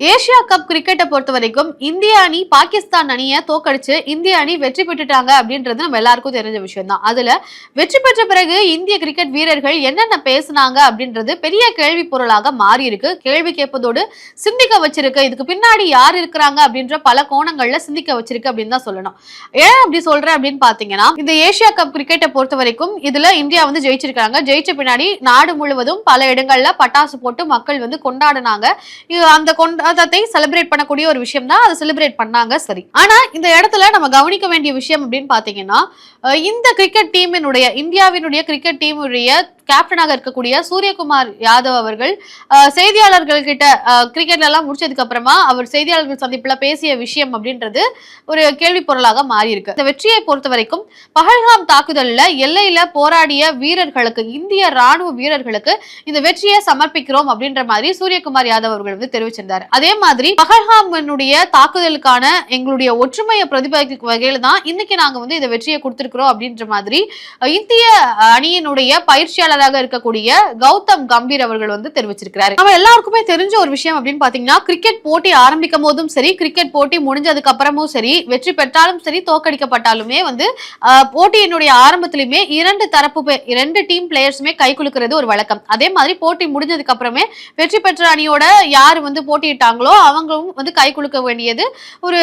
Asia cup கிரிக்கெட்டை பொறுத்த வரைக்கும் இந்திய அணி பாகிஸ்தான் அணியை தோக்கடிச்சு இந்திய அணி வெற்றி பெற்றுட்டாங்க அப்படின்றது நம்ம எல்லாருக்கும் தெரிஞ்ச விஷயம் தான் அதுல வெற்றி பெற்ற பிறகு இந்திய கிரிக்கெட் வீரர்கள் என்னென்ன பேசுனாங்க அப்படின்றது பெரிய கேள்வி பொருளாக மாறி இருக்கு கேள்வி கேட்பதோடு சிந்திக்க வச்சிருக்கு. இதுக்கு பின்னாடி யார் இருக்கிறாங்க அப்படின்ற பல கோணங்கள்ல சிந்திக்க வச்சிருக்கு அப்படின்னு தான் சொல்லணும். ஏன் அப்படி சொல்றேன் அப்படின்னு பாத்தீங்கன்னா இந்த ஏசியா கப் கிரிக்கெட்டை பொறுத்த வரைக்கும் இதுல இந்தியா வந்து ஜெயிச்சிருக்காங்க ஜெயிச்ச பின்னாடி நாடு முழுவதும் பல இடங்கள்ல பட்டாசு போட்டு மக்கள் வந்து கொண்டாடினாங்க. அந்த கொண்ட கொண்டாட்டத்தை செலிப்ரேட் பண்ணக்கூடிய ஒரு விஷயம் தான் அதை செலிப்ரேட் பண்ணாங்க சரி. ஆனா இந்த இடத்துல நம்ம கவனிக்க வேண்டிய விஷயம் அப்படின்னு பாத்தீங்கன்னா இந்த கிரிக்கெட் டீமினுடைய இந்தியாவினுடைய கிரிக்கெட் டீமுடைய கேப்டனாக இருக்கக்கூடிய சூரியகுமார் யாதவ் அவர்கள் செய்தியாளர்கள் கிட்ட கிரிக்கெட்ல எல்லாம் முடிச்சதுக்கு அப்புறமா அவர் செய்தியாளர்கள் சந்திப்புல பேசிய விஷயம் அப்படின்றது ஒரு கேள்வி பொருளாக மாறி இருக்கு இந்த வெற்றியை பொறுத்த வரைக்கும் பகல்காம் தாக்குதல்ல எல்லையில போராடிய வீரர்களுக்கு இந்திய ராணுவ வீரர்களுக்கு இந்த வெற்றியை சமர்ப்பிக்கிறோம் அப்படின்ற மாதிரி சூரியகுமார் யாதவ் அவர்கள் வந்து தெரிவிச்சிருந்தார். அதே மாதிரி பஹல்காமினுடைய தாக்குதலுக்கான எங்களுடைய ஒற்றுமையை பிரதிபலிக்கும் வகையில தான் இன்னைக்கு நாங்க வந்து இந்த வெற்றியை கொடுத்திருக்கிறோம் அப்படின்ற மாதிரி இந்திய அணியினுடைய பயிற்சியாளராக இருக்கக்கூடிய கௌதம் கம்பீர் அவர்கள் வந்து தெரிவிச்சிருக்கிறாரு. நம்ம எல்லாருக்குமே தெரிஞ்ச ஒரு விஷயம் அப்படின்னு பாத்தீங்கன்னா கிரிக்கெட் போட்டி ஆரம்பிக்கும் போதும் சரி கிரிக்கெட் போட்டி முடிஞ்சதுக்கு அப்புறமும் சரி வெற்றி பெற்றாலும் சரி தோக்கடிக்கப்பட்டாலுமே வந்து ஆஹ், போட்டியினுடைய ஆரம்பத்திலுமே இரண்டு தரப்பு இரண்டு டீம் பிளேயர்ஸுமே கை குலுக்கிறது ஒரு வழக்கம். அதே மாதிரி போட்டி முடிஞ்சதுக்கு அப்புறமே வெற்றி பெற்ற அணியோட யார் வந்து இருக்காங்களோ அவங்களும் வந்து கை குலுக்க வேண்டியது ஒரு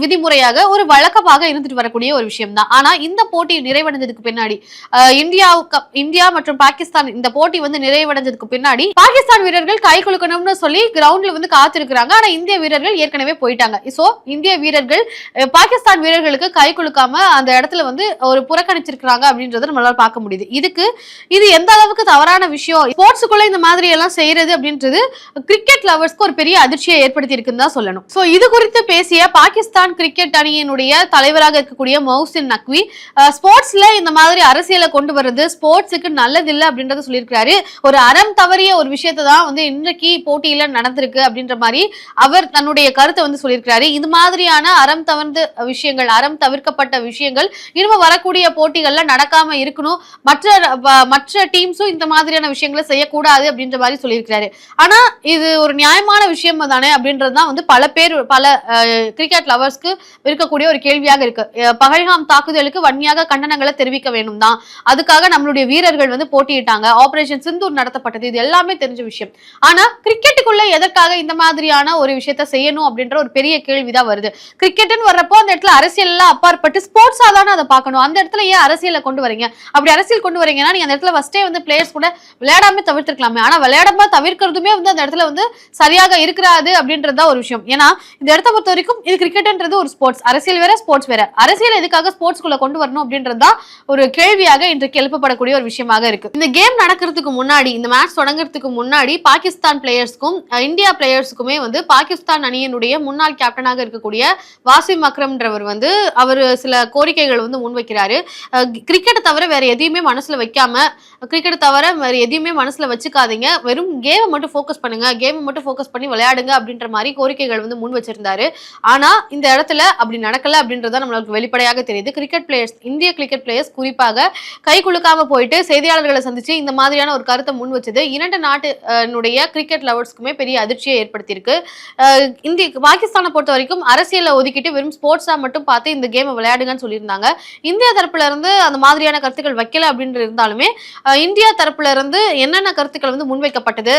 விதிமுறையாக ஒரு வழக்கமாக இருந்துட்டு வரக்கூடிய ஒரு விஷயம் தான் ஆனா இந்த போட்டி நிறைவடைஞ்சதுக்கு பின்னாடி இந்தியாவுக்கு இந்தியா மற்றும் பாகிஸ்தான் இந்த போட்டி வந்து நிறைவடைஞ்சதுக்கு பின்னாடி பாகிஸ்தான் வீரர்கள் கை குலுக்கணும்னு சொல்லி கிரவுண்ட்ல வந்து காத்திருக்கிறாங்க. ஆனா இந்திய வீரர்கள் ஏற்கனவே போயிட்டாங்க. சோ இந்திய வீரர்கள் பாகிஸ்தான் வீரர்களுக்கு கை குலுக்காம அந்த இடத்துல வந்து ஒரு புறக்கணிச்சிருக்கிறாங்க அப்படின்றத நம்மளால பார்க்க முடியுது. இதுக்கு இது எந்த அளவுக்கு தவறான விஷயம்? ஸ்போர்ட்ஸுக்குள்ள இந்த மாதிரி எல்லாம் செய்யறது அப்படின்றது கிரிக்கெட் லவர்ஸ்க்கு ஒரு பெரிய அதிர்ச்சி அதிர்ச்சியை ஏற்படுத்தி இருக்குன்னு தான் சொல்லணும். சோ இது குறித்து பேசிய பாகிஸ்தான் கிரிக்கெட் அணியினுடைய தலைவராக இருக்கக்கூடிய மௌசின் நக்வி ஸ்போர்ட்ஸ்ல இந்த மாதிரி அரசியலை கொண்டு வர்றது ஸ்போர்ட்ஸுக்கு நல்லதில்லை அப்படின்றத சொல்லியிருக்கிறாரு. ஒரு அறம் தவறிய ஒரு விஷயத்தை தான் வந்து இன்றைக்கு போட்டியில நடந்திருக்கு அப்படின்ற மாதிரி அவர் தன்னுடைய கருத்தை வந்து சொல்லியிருக்கிறாரு. இது மாதிரியான அறம் தவிர்ந்த விஷயங்கள் அறம் தவிர்க்கப்பட்ட விஷயங்கள் இனிமே வரக்கூடிய போட்டிகள்ல நடக்காம இருக்கணும். மற்ற மற்ற டீம்ஸும் இந்த மாதிரியான விஷயங்களை செய்யக்கூடாது அப்படின்ற மாதிரி சொல்லியிருக்கிறாரு. ஆனா இது ஒரு நியாயமான விஷயம். தானே அப்படின்றது தான் வந்து பல பேர் பல கிரிக்கெட் லவர்ஸ்க்கு இருக்கக்கூடிய ஒரு கேள்வியாக இருக்கு. பகல்காம் தாக்குதலுக்கு வன்மையாக கண்டனங்களை தெரிவிக்க வேண்டும் தான் அதுக்காக நம்மளுடைய வீரர்கள் வந்து போட்டியிட்டாங்க. ஆபரேஷன் சிந்தூர் நடத்தப்பட்டது. இது எல்லாமே தெரிஞ்ச விஷயம். ஆனா கிரிக்கெட்டுக்குள்ள எதற்காக இந்த மாதிரியான ஒரு விஷயத்த செய்யணும் அப்படின்ற ஒரு பெரிய கேள்விதான் வருது. கிரிக்கெட்னு வர்றப்போ அந்த இடத்துல அரசியல் எல்லாம் அப்பாற்பட்டு ஸ்போர்ட்ஸா தானே அதை பார்க்கணும். அந்த இடத்துல ஏன் அரசியலை கொண்டு வரீங்க? அப்படி அரசியல் கொண்டு வரீங்கன்னா நீங்க அந்த இடத்துல ஃபர்ஸ்டே வந்து பிளேயர்ஸ் கூட விளையாடாம தவிர்த்திருக்கலாமே. ஆனா விளையாடாம தவிர்க்கிறதுமே வந்து அந்த இடத்துல வந்து சரியாக இருக்கிறாது அப்படின்றது ஒரு விஷயம். ஏன்னா இந்த இடத்த பொறுத்த வரைக்கும் இது கிரிக்கெட்ன்றது ஒரு ஸ்போர்ட்ஸ் அரசியல் வேற ஸ்போர்ட்ஸ் வேற. அரசியல் எதுக்காக ஸ்போர்ட்ஸ்குள்ள கொண்டு வரணும் அப்படின்றது ஒரு கேள்வியாக இன்றைக்கு எழுப்பப்படக்கூடிய ஒரு விஷயமாக இருக்கு. இந்த கேம் நடக்கிறதுக்கு முன்னாடி இந்த மேட்ச் தொடங்குறதுக்கு முன்னாடி பாகிஸ்தான் பிளேயர்ஸ்க்கும் இந்தியா பிளேயர்ஸுக்குமே வந்து பாகிஸ்தான் அணியினுடைய முன்னாள் கேப்டனாக இருக்கக்கூடிய வாசிம் அக்ரம்ன்றவர் வந்து அவர் சில கோரிக்கைகள் வந்து முன்வைக்கிறாரு. கிரிக்கெட்டை தவிர வேற எதையுமே மனசுல வைக்காம கிரிக்கெட் தவிர வேற எதையுமே மனசுல வச்சுக்காதீங்க. வெறும் கேமை மட்டும் ஃபோக்கஸ் பண்ணுங்க. கேமை மட்டும் ஃபோக்கஸ் பண்ணி விளையாடுங்க அப்படின்ற மாதிரி கோரிக்கைகள் வந்து முன் வச்சிருந்தாரு. ஆனா இந்த இடத்துல அப்படி நடக்கல அப்படின்றத நம்மளுக்கு வெளிப்படையாக தெரியுது. கிரிக்கெட் பிளேயர்ஸ் இந்திய கிரிக்கெட் பிளேயர்ஸ் குறிப்பாக கை குலுக்காம போயிட்டு செய்தியாளர்களை சந்திச்சு இந்த மாதிரியான ஒரு கருத்தை முன் வச்சது இரண்டு நாட்டினுடைய கிரிக்கெட் லவர்ஸ்க்குமே பெரிய அதிர்ச்சியை ஏற்படுத்தியிருக்கு. இந்திய பாகிஸ்தானை பொறுத்த வரைக்கும் அரசியலை ஒதுக்கிட்டு வெறும் ஸ்போர்ட்ஸா மட்டும் பார்த்து இந்த கேமை விளையாடுங்கன்னு சொல்லியிருந்தாங்க. இந்தியா தரப்புல இருந்து அந்த மாதிரியான கருத்துக்கள் வைக்கல அப்படின்னு இருந்தாலுமே இந்தியா தரப்புல இருந்து என்னென்ன கருத்துக்கள் வந்து முன்வைக்கப்பட்டது?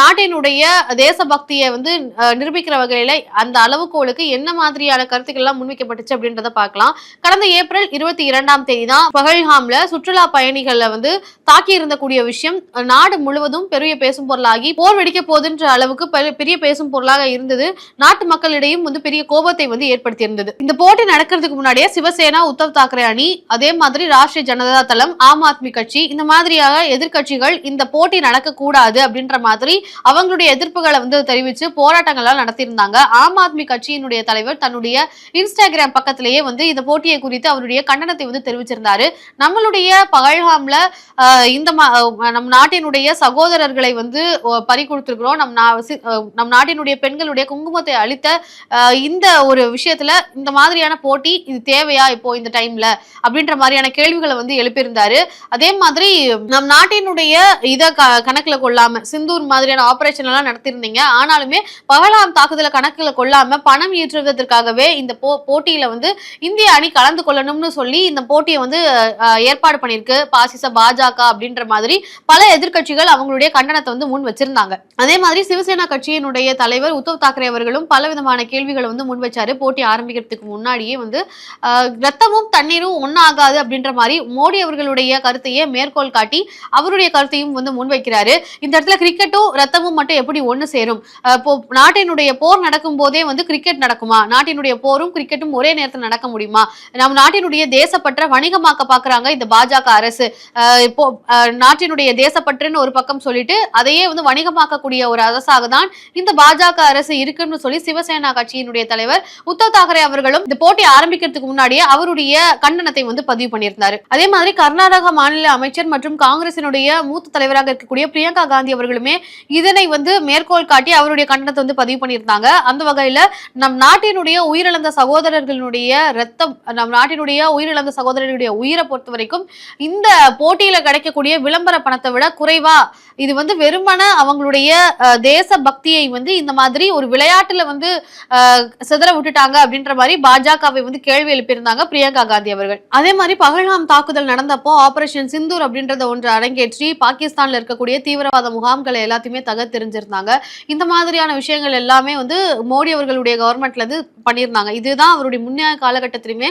நாட்டினுடைய தேசபக்தியை வந்து வந்து நிரூபிக்கிற வகையில அந்த அளவுகோலுக்கு என்ன மாதிரியான கருத்துக்கள் எல்லாம் முன்வைக்கப்பட்டுச்சு அப்படின்றத பார்க்கலாம். கடந்த ஏப்ரல் இருபத்தி இரண்டாம் தேதி தான் பகல்ஹாம்ல சுற்றுலா பயணிகளை வந்து தாக்கி இருந்தக்கூடிய விஷயம் நாடு முழுவதும் பெரிய பேசும் பொருளாகி போர் வெடிக்க போகுதுன்ற அளவுக்கு பெரிய- பெரிய பேசும் பொருளாக இருந்தது. நாட்டு மக்களிடையும் வந்து பெரிய கோபத்தை வந்து ஏற்படுத்தி இருந்தது இந்த போட்டி நடக்கிறதுக்கு முன்னாடியே சிவசேனா உத்தவ் தாக்கரே அணி அதே மாதிரி ராஷ்டிரிய ஜனதா தளம் ஆம் ஆத்மி கட்சி இந்த மாதிரியாக எதிர்க்கட்சிகள் இந்த போட்டி நடக்க கூடாது அப்படின்ற மாதிரி அவங்களுடைய எதிர்ப்புகளை வந்து தெரிவிச்சு போராட்டங்கள்லாம் நடத்தியிருந்தாங்க. ஆம் ஆத்மி கட்சியினுடைய தலைவர் தன்னுடைய இன்ஸ்டாகிராம் பக்கத்திலேயே வந்து இந்த போட்டியை குறித்து அவருடைய கண்டனத்தை வந்து தெரிவிச்சிருந்தாரு. நம்மளுடைய பகல்காம்ல இந்த மா- நம் நாட்டினுடைய சகோதரர்களை வந்து பறி கொடுத்துருக்கிறோம் நம் நம் நாட்டினுடைய பெண்களுடைய குங்குமத்தை அளித்த இந்த ஒரு விஷயத்துல இந்த மாதிரியான போட்டி இது தேவையா இப்போ இந்த டைம்ல? அப்படின்ற மாதிரியான கேள்விகளை வந்து எழுப்பியிருந்தாரு. அதே மாதிரி நம் நாட்டினுடைய இதை க கணக்குல கொள்ளாம சிந்தூர் மாதிரியான ஆபரேஷன் எல்லாம் நடத்திருந்தீங்க ஆனாலுமே பகலாம் தாக்குதலை கணக்கில் கொள்ளாம பணம் ஈற்றுவதற்காகவே இந்த போ போட்டியில வந்து இந்திய அணி கலந்து கொள்ளணும்னு சொல்லி இந்த போட்டியை வந்து ஏற்பாடு பண்ணியிருக்கு. பாசிச பாஜக அப்படின்ற மாதிரி பல எதிர்க்கட்சிகள் அவங்களுடைய கண்டனத்தை வந்து முன் வச்சிருந்தாங்க. அதே மாதிரி சிவசேனா கட்சியினுடைய தலைவர் உத்தவ் தாக்கரே அவர்களும் பல விதமான கேள்விகளை வந்து முன் வச்சாரு. போட்டி ஆரம்பிக்கிறதுக்கு முன்னாடியே வந்து ரத்தமும் தண்ணீரும் ஒன்னாகாது அப்படின்ற மாதிரி மோடி அவர்களுடைய கருத்தையே மேற்கோள் காட்டி அவருடைய கருத்தையும் வந்து முன்வைக்கிறாரு. இந்த இடத்துல கிரிக்கெட்டும் ரத்தமும் மட்டும் எப்படி ஒன்று சேரும்? அப்போ இப்போ நாட்டினுடைய போர் நடக்கும் போதே வந்து கிரிக்கெட் நடக்குமா? நாட்டினுடைய போரும் கிரிக்கெட்டும் ஒரே நேரத்தில் நடக்க முடியுமா? நம் நாட்டினுடைய தேசப்பற்ற வணிகமாக்க பாக்குறாங்க இந்த பாஜக அரசு. இப்போ நாட்டினுடைய தேசப்பற்றுன்னு ஒரு பக்கம் சொல்லிட்டு அதையே வந்து வணிகமாக்கக்கூடிய ஒரு அரசாக தான் இந்த பாஜக அரசு இருக்குன்னு சொல்லி சிவசேனா கட்சியினுடைய தலைவர் உத்தவ் தாக்கரே அவர்களும் இந்த போட்டி ஆரம்பிக்கிறதுக்கு முன்னாடியே அவருடைய கண்டனத்தை வந்து பதிவு பண்ணியிருந்தாரு. அதே மாதிரி கர்நாடக மாநில அமைச்சர் மற்றும் காங்கிரசினுடைய மூத்த தலைவராக இருக்கக்கூடிய பிரியங்கா காந்தி அவர்களுமே இதனை வந்து மேற்கோள் காட்டி அவருடைய கண்டனத்தை வந்து பதிவு பண்ணியிருந்தாங்க. அந்த வகையில நம் நாட்டினுடைய உயிரிழந்த சகோதரர்களுடைய ரத்தம் நம் நாட்டினுடைய உயிரிழந்த சகோதரர்களுடைய உயிரை பொறுத்த வரைக்கும் இந்த போட்டியில கிடைக்கக்கூடிய விளம்பர பணத்தை விட குறைவா? இது வந்து வெறுமன அவங்களுடைய தேச பக்தியை வந்து இந்த மாதிரி ஒரு விளையாட்டுல வந்து சிதற விட்டுட்டாங்க அப்படின்ற மாதிரி பாஜகவை வந்து கேள்வி எழுப்பியிருந்தாங்க பிரியங்கா காந்தி அவர்கள். அதே மாதிரி பகல்காம் தாக்குதல் நடந்தப்போ ஆபரேஷன் சிந்தூர் அப்படின்றத ஒன்று அரங்கேற்றி பாகிஸ்தான்ல இருக்கக்கூடிய தீவிரவாத முகாம்களை எல்லாத்தையுமே தகர்த்தெறிஞ்சிருந்தாங்க. இந்த மாதிரியான விஷயங்கள் எல்லாமே வந்து மோடி அவர்களுடைய கவர்மெண்ட்ல இருந்து பண்ணியிருந்தாங்க. இதுதான் அவருடைய முன்னைய காலகட்டத்திலுமே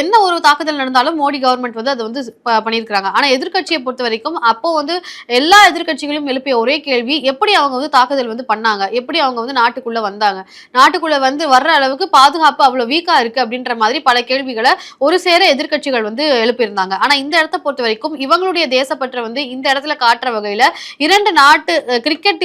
என்ன ஒரு தாக்குதல் நடந்தாலும் மோடி கவர்மெண்ட் வந்து அதை வந்து பண்ணியிருக்கிறாங்க. ஆனா எதிர்கட்சியை பொறுத்த வரைக்கும் அப்போ வந்து எல்லா எதிர்கட்சிகளும் எழுப்பிய ஒரே கேள்வி எப்படி அவங்க வந்து தாக்குதல் வந்து பண்ணாங்க? எப்படி அவங்க வந்து நாட்டுக்குள்ள வந்தாங்க? நாட்டுக்குள்ள வந்து வர்ற அளவுக்கு பாதுகாப்பு அவ்வளவு வீக்கா இருக்கு அப்படின்ற மாதிரி பல கேள்விகளை ஒரு சேர எதிர்க்கட்சிகள் வந்து எழுப்பியிருந்தாங்க. ஆனா இந்த இடத்த பொறுத்த வரைக்கும் இவங்களுடைய தேசப்பற்ற வந்து இந்த இடத்துல காட்டுற வகையில இரண்டு நாட்டு கிரிக்கெட்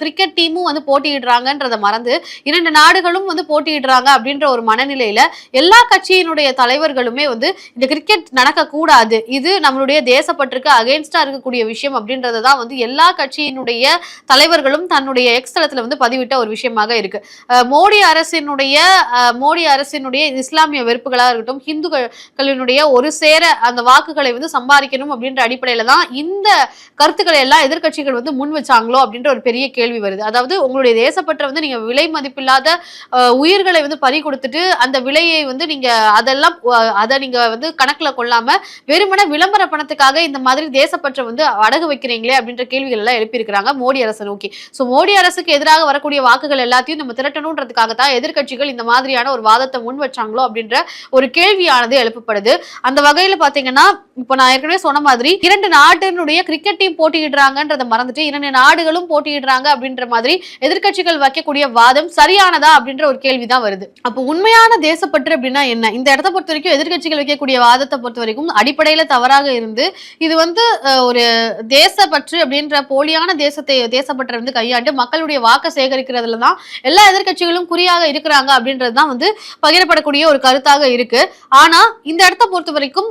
கிரிக்கெட் டீமும் வந்து போட்டியிடுறாங்கன்றத மறந்து இரண்டு நாடுகளும் வந்து போட்டியிடுறாங்க அப்படின்ற ஒரு மனநிலையில எல்லா கட்சியினுடைய தலைவர்களுமே வந்து இந்த கிரிக்கெட் நடக்க கூடாது இது நம்மளுடைய தேசப்பற்றுக்கு அகேன்ஸ்டா இருக்கக்கூடிய விஷயம் அப்படின்றத தான் வந்து எல்லா கட்சியினுடைய தலைவர்களும் தன்னுடைய எக்ஸ் தளத்துல வந்து பதிவிட்ட ஒரு விஷயமாக இருக்கு. மோடி அரசினுடைய மோடி அரசினுடைய இஸ்லாமிய வெறுப்புகளா இருக்கட்டும் இந்துக்களினுடைய ஒரு சேர அந்த வாக்குகளை வந்து சம்பாதிக்கணும் அப்படின்ற அடிப்படையில தான் இந்த கருத்துக்களை எல்லாம் எதிர்க்கட்சிகள் வந்து முன் வச்சாங்களோ அப்படின்ற ஒரு பெரிய கேள்வி வருது. அதாவது உங்களுடைய தேசப்பற்ற வந்து நீங்க விலை மதிப்பில்லாத உயிர்களை வந்து பறி கொடுத்துட்டு அந்த விலையை வந்து நீங்க அதெல்லாம் அதை நீங்க வந்து கணக்குல கொள்ளாம வெறுமனே விளம்பர பணத்துக்காக இந்த மாதிரி தேசப்பற்ற வந்து அடகு வைக்கிறீங்களே அப்படின்ற கேள்விகள் எல்லாம் எழுப்பியிருக்கிறாங்க மோடி அரசை நோக்கி. ஸோ மோடி அரசுக்கு எதிராக வரக்கூடிய வாக்குகள் எல்லாத்தையும் நம்ம திரட்டணுன்றதுக்காக தான் எதிர்க்கட்சிகள் இந்த மாதிரியான ஒரு வாதத்தை முன் வச்சாங்களோ அப்படின்ற ஒரு கேள்வியானது எழுப்பப்படுது. அந்த வகையில பாத்தீங்கன்னா இப்போ நான் ஏற்கனவே சொன்ன மாதிரி இரண்டு நாட்டினுடைய கிரிக்கெட் டீம் போட்டியிடுறாங்கன்றதை மறந்துட்டு இரண்டு நாடுகளும் போட்டியிடுறாங்க அப்படின்ற மாதிரி எதிர் எதிர்க்கட்சிகள் வைக்கக்கூடிய வாதம் சரியானதா அப்படின்ற ஒரு கேள்விதான் வருது. அப்போ உண்மையான தேசப்பற்று அப்படின்னா என்ன? இந்த இடத்த பொறுத்த வரைக்கும் எதிர்க்கட்சிகள் வைக்கக்கூடிய வாதத்தை பொறுத்த வரைக்கும் அடிப்படையில தவறாக இருந்து இது வந்து ஒரு தேசப்பற்று அப்படின்ற போலியான தேசத்தை தேசப்பற்றை வந்து கையாண்டு மக்களுடைய வாக்கு சேகரிக்கிறதுல தான் எல்லா எதிர்க்கட்சிகளும் குறியாக இருக்கிறாங்க அப்படின்றது தான் வந்து பகிரப்படக்கூடிய ஒரு கருத்தாக இருக்கு. ஆனா இந்த இடத்த பொறுத்த வரைக்கும்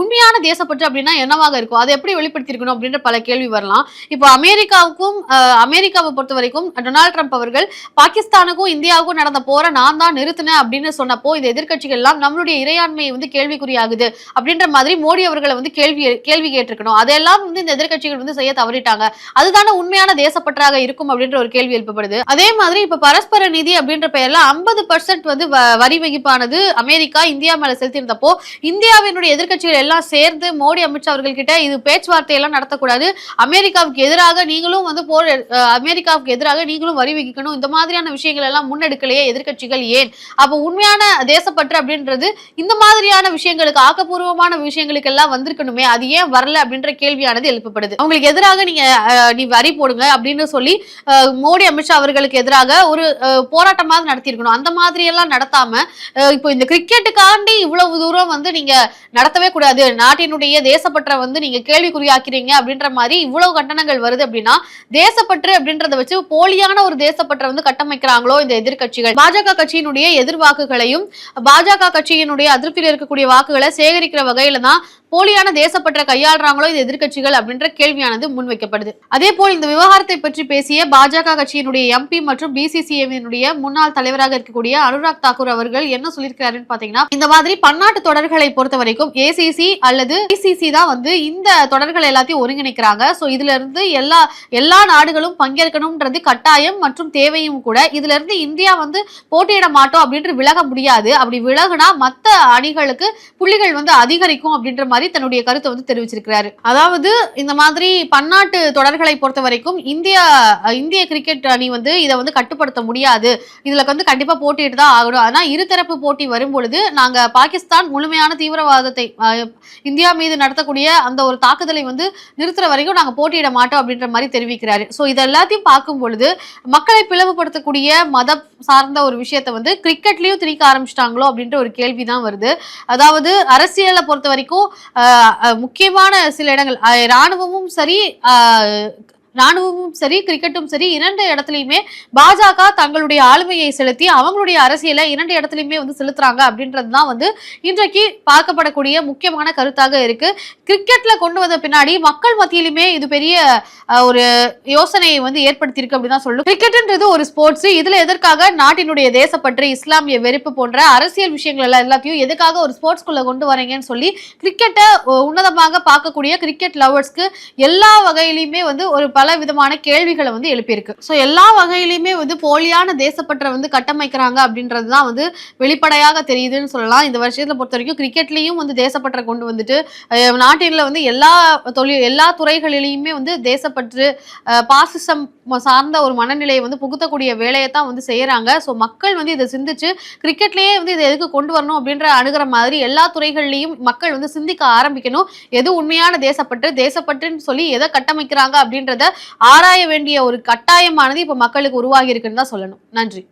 உண்மையான தேசப்பற்று அப்படின்னா என்னவாக இருக்கும்? அதை எப்படி வெளிப்படுத்தியிருக்கணும் அப்படின்ற பல கேள்வி வரலாம். இப்போ அமெரிக்காவுக்கும் அமெரிக்காவை பொறுத்த வரைக்கும் டொனால்ட் ட்ரம்ப் அவர்கள் பாகிஸ்தானுக்கும் இந்தியாவுக்கும் நடந்த போரை நான் தான் நிறுத்தினேன் அப்படின்னு சொன்னப்போ இந்த எதிர்க்கட்சிகள் எல்லாம் நம்மளுடைய இறையாண்மையை வந்து கேள்விக்குறியாகுது அப்படின்ற மாதிரி மோடி அவர்களை வந்து கேள்வி கேள்வி கேட்டிருக்கணும். அதெல்லாம் வந்து இந்த எதிர்க்கட்சிகள் வந்து செய்ய தவறிட்டாங்க. அதுதானே உண்மையான தேசப்பற்றாக இருக்கும் அப்படின்ற ஒரு கேள்வி எழுப்பப்படுது. அதே மாதிரி இப்ப பரஸ்பர நிதி அப்படின்ற பெயர்ல ஐம்பது பர்சன்ட் வந்து வ- வரி வகிப்பானது அமெரிக்கா இந்தியா மேல செலுத்தியிருந்தப்போ இந்தியாவினுடைய எதிர்க்கட்சிகள் எல்லாம் சேர்ந்து மோடி அமித்ஷா அவர்கள் கிட்ட இது பேச்சுவார்த்தை எல்லாம் நடத்தக்கூடாது. அமெரிக்காவுக்கு எதிராக நீங்களும் வந்து போர் அமெரிக்காவுக்கு எதிராக நீங்களும் வரி விதிக்கணும் இந்த மாதிரியான விஷயங்கள் எல்லாம் முன்னெடுக்கலையே எதிர்க்கட்சிகள் ஏன்? அப்போ உண்மையான தேசப்பற்று அப்படின்றது இந்த மாதிரியான விஷயங்களுக்கு ஆக்கப்பூர்வமான விஷயங்களுக்கு எல்லாம் வந்திருக்கணுமே அது ஏன் வரல அப்படின்ற கேள்வியானது எழுப்பப்படுது. அவங்களுக்கு எதிராக நீங்க நீ வரி போடுங்க அப்படின்னு சொல்லி மோடி அமித்ஷா அவர்களுக்கு எதிராக ஒரு போராட்டமாக நடத்தியிருக்கணும். அந்த மாதிரி எல்லாம் நடத்தாம இப்போ இந்த கிரிக்கெட்டுக்காண்டி இவ்வளவு தூரம் வந்து நீங்க நடத்தவே கூடாது. நாட்டினுடைய தேசப்பற்றை வந்து நீங்க கேள்விக்குறியாக்கிறீங்க அப்படின்ற மாதிரி இவ்வளவு கண்டனங்கள் வருது அப்படின்னா தேசப்பற்று அப்படின்றத வச்சு போலி போலியான ஒரு தேசப்பற்றை வந்து கட்டமைக்கிறாங்களோ இந்த எதிர்கட்சிகள் பாஜக கட்சியினுடைய எதிர்வாக்குகளையும் பாஜக கட்சியினுடைய அதிருப்தியில் இருக்கக்கூடிய வாக்குகளை சேகரிக்கிற வகையில தான் போலியான தேசப்பற்ற கையாளுறாங்களோ இது எதிர்கட்சிகள் அப்படின்ற கேள்வியானது முன்வைக்கப்படுது. அதே போல் இந்த விவகாரத்தை பற்றி பேசிய பாஜக கட்சியினுடைய எம்பி மற்றும் பிசிசிஐவினுடைய முன்னாள் தலைவராக இருக்கக்கூடிய அனுராக் தாக்கூர் அவர்கள் என்ன சொல்லியிருக்கிறாருன்னு பாத்தீங்கன்னா இந்த மாதிரி பன்னாட்டு தொடர்களை பொறுத்த வரைக்கும் ஏசிசி அல்லது பிசிசி தான் வந்து இந்த தொடர்கள் எல்லாத்தையும் ஒருங்கிணைக்கிறாங்க. சோ இதுல இருந்து எல்லா எல்லா நாடுகளும் பங்கேற்கணும்ன்றது கட்டாயம் மற்றும் தேவையும் கூட. இதுல இருந்து இந்தியா வந்து போட்டியிட மாட்டோம் அப்படின்ற விலக முடியாது. அப்படி விலகுனா மத்த அணிகளுக்கு புள்ளிகள் வந்து அதிகரிக்கும் அப்படின்ற மாதிரி மாதிரி தன்னுடைய கருத்தை வந்து தெரிவிச்சிருக்கிறாரு. அதாவது இந்த மாதிரி பன்னாட்டு தொடர்களை பொறுத்த வரைக்கும் இந்தியா இந்திய கிரிக்கெட் அணி வந்து இதை வந்து கட்டுப்படுத்த முடியாது. இதுல வந்து கண்டிப்பா போட்டிட்டு தான் ஆகணும். ஆனா இருதரப்பு போட்டி வரும் பொழுது நாங்க பாகிஸ்தான் முழுமையான தீவிரவாதத்தை இந்தியா மீது நடத்தக்கூடிய அந்த ஒரு தாக்குதலை வந்து நிறுத்துற வரைக்கும் நாங்க போட்டியிட மாட்டோம் அப்படின்ற மாதிரி தெரிவிக்கிறாரு. சோ இது எல்லாத்தையும் பார்க்கும் பொழுது மக்களை பிளவுபடுத்தக்கூடிய மதம் சார்ந்த ஒரு விஷயத்தை வந்து கிரிக்கெட்லயும் திணிக்க ஆரம்பிச்சிட்டாங்களோ அப்படின்ற ஒரு கேள்விதான் வருது. அதாவது அரசியலை பொறுத்த வரைக்கும் முக்கியமான சில இடங்கள் ராணுவமும் சரி ராணுவமும் சரி கிரிக்கெட்டும் சரி இரண்டு இடத்துலையுமே பாஜக தங்களுடைய ஆளுமையை செலுத்தி அவங்களுடைய அரசியலை இரண்டு இடத்துலையுமே வந்து செலுத்துறாங்க அப்படின்றது தான் வந்து இன்றைக்கு பார்க்கப்படக்கூடிய முக்கியமான கருத்தாக இருக்கு. கிரிக்கெட்ல கொண்டு வந்த பின்னாடி மக்கள் மத்தியிலுமே இது பெரிய ஒரு யோசனையை வந்து ஏற்படுத்தியிருக்கு அப்படின்னு தான் சொல்லணும் கிரிக்கெட்ன்றது ஒரு ஸ்போர்ட்ஸ் இதுல எதற்காக நாட்டினுடைய தேசப்பற்று இஸ்லாமிய வெறுப்பு போன்ற அரசியல் விஷயங்கள் எல்லாம் எல்லாத்தையும் எதுக்காக ஒரு ஸ்போர்ட்ஸ்குள்ள கொண்டு வரீங்கன்னு சொல்லி கிரிக்கெட்டை உன்னதமாக பார்க்கக்கூடிய கிரிக்கெட் லவர்ஸ்க்கு எல்லா வகையிலுமே வந்து ஒரு பல விதமான கேள்விகளை வந்து எழுப்பியிருக்கு. ஸோ எல்லா வகையிலையுமே வந்து போலியான தேசப்பற்றை வந்து கட்டமைக்கிறாங்க அப்படின்றது தான் வந்து வெளிப்படையாக தெரியுதுன்னு சொல்லலாம். இந்த வருஷத்தில் பொறுத்த வரைக்கும் கிரிக்கெட்லேயும் வந்து தேசப்பற்றை கொண்டு வந்துட்டு அஹ், நாட்டில வந்து எல்லா தொழில் எல்லா துறைகளிலையுமே வந்து தேசப்பற்று பாசிசம் சார்ந்த ஒரு மனநிலையை வந்து புகுத்தக்கூடிய வேலையை தான் வந்து செய்கிறாங்க ஸோ மக்கள் வந்து இதை சிந்திச்சு கிரிக்கெட்லேயே வந்து இதை எதுக்கு கொண்டு வரணும் அப்படின்ற அணுகிற மாதிரி எல்லா துறைகள்லையும் மக்கள் வந்து சிந்திக்க ஆரம்பிக்கணும். எது உண்மையான தேசப்பற்று தேசப்பற்றுன்னு சொல்லி எதை கட்டமைக்கிறாங்க அப்படின்றத ஆராய வேண்டிய ஒரு கட்டாயமானது இப்ப மக்களுக்கு உருவாகி இருக்குன்னு தான் சொல்லணும். நன்றி.